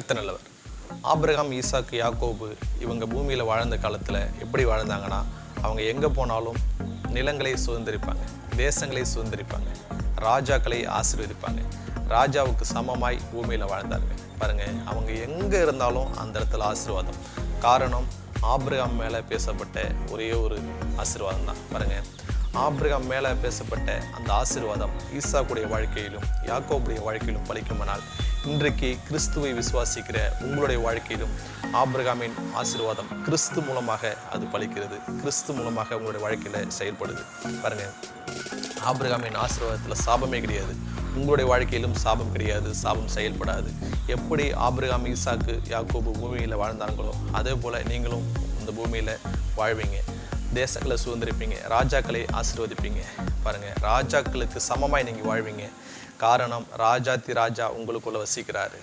கத்த நல்லவர். ஆப்ரகாம் ஈசாக்கு யாக்கோபு இவங்க பூமியில் வாழ்ந்த காலத்தில் எப்படி வாழ்ந்தாங்கன்னா அவங்க எங்கே போனாலும் நிலங்களை சுதந்திரிப்பாங்க தேசங்களை சுதந்திரிப்பாங்க ராஜாக்களை ஆசீர்வதிப்பாங்க. ராஜாவுக்கு சமமாய் பூமியில் வாழ்ந்தாங்க. பாருங்கள் அவங்க எங்கே இருந்தாலும் அந்த இடத்துல ஆசீர்வாதம். காரணம் ஆப்ரகாம் மேலே பேசப்பட்ட ஒரே ஒரு ஆசீர்வாதம் தான் பாருங்கள் ஆப்ரகாம் மேலே பேசப்பட்ட அந்த ஆசீர்வாதம் ஈசாக்குடைய வாழ்க்கையிலும் யாக்கோபுடைய வாழ்க்கையிலும் பலிக்குமானால் இன்றைக்கு கிறிஸ்துவை விசுவாசிக்கிற உங்களுடைய வாழ்க்கையிலும் ஆப்ரகாமின் ஆசீர்வாதம் கிறிஸ்து மூலமாக அது பலிக்கிறது. கிறிஸ்து மூலமாக உங்களுடைய வாழ்க்கையில் செயல்படுது. பாருங்க ஆபிரகாமின் ஆசீர்வாதத்தில் சாபமே கிடையாது. உங்களுடைய வாழ்க்கையிலும் சாபம் கிடையாது சாபம் செயல்படாது. எப்படி ஆபிரகாம் ஈசாக்கு யாக்கோபு பூமியில் வாழ்ந்தாங்களோ அதே போல் நீங்களும் இந்த பூமியில் வாழ்வீங்க. தேசங்களை சுதந்திரிப்பீங்க ராஜாக்களை ஆசீர்வதிப்பீங்க. பாருங்கள் ராஜாக்களுக்கு சமமாக நீங்கள் வாழ்வீங்க. காரணம் ராஜாத்தி ராஜா உங்களுக்குள்ள வசிக்கிறாரு.